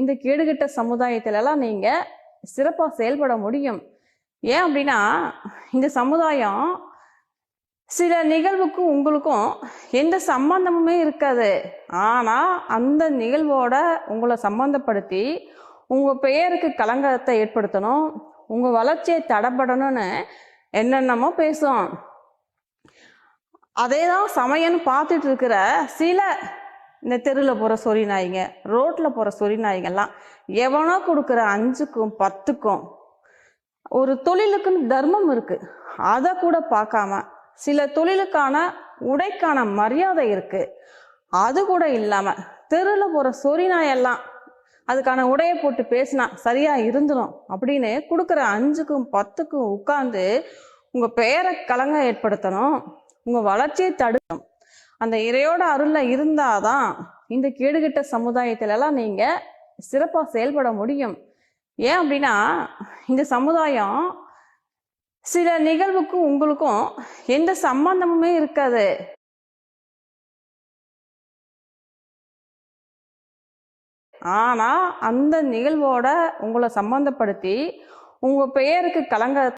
இந்த கேடுகட்ட சமுதாயத்துல எல்லாம் நீங்க சிறப்பா செயல்பட முடியும். ஏன் அப்படின்னா இந்த சமுதாயம் சில நிகழ்வுக்கும் உங்களுக்கும் எந்த சம்பந்தமுமே இருக்காது. ஆனா அந்த நிகழ்வோட உங்களை சம்பந்தப்படுத்தி உங்க பெயருக்கு கலங்கத்தை ஏற்படுத்தணும் உங்க வளர்ச்சியை தடைப்படணும்னு என்னென்னமோ பேசும் அதே தான் சமயம்னு பார்த்துட்டு இருக்கிற சில இந்த தெருவில் போகிற சொறி நாய்ங்க ரோட்டில் போகிற சொறி நாய்ங்கெல்லாம் எவனோ கொடுக்குற அஞ்சுக்கும் பத்துக்கும் ஒரு தொழிலுக்குன்னு தர்மம் இருக்குது அதை கூட பார்க்காம சில தொழிலுக்கான உடைக்கான மரியாதை இருக்குது அது கூட இல்லாமல் தெருவில் போகிற சொறி நாயெல்லாம் அதுக்கான உடையை போட்டு பேசினா சரியா இருந்துடும் அப்படின்னு கொடுக்குற அஞ்சுக்கும் பத்துக்கும் உட்காந்து உங்கள் பெயரை கலங்க ஏற்படுத்தணும். உங்கள் வளர்ச்சியை தடுக்கணும். அந்த இறையோட அருளில் இருந்தாதான் இந்த கேடுகிட்ட சமுதாயத்திலலாம் நீங்கள் சிறப்பாக செயல்பட முடியும். ஏன் அப்படின்னா இந்த சமுதாயம் சில நிகழ்வுக்கும் உங்களுக்கும் எந்த சம்பந்தமுமே இருக்காது. ஆனால் அந்த நிகழ்வோட உங்களை சம்பந்தப்படுத்தி உங்கள் பெயருக்கு கலங்க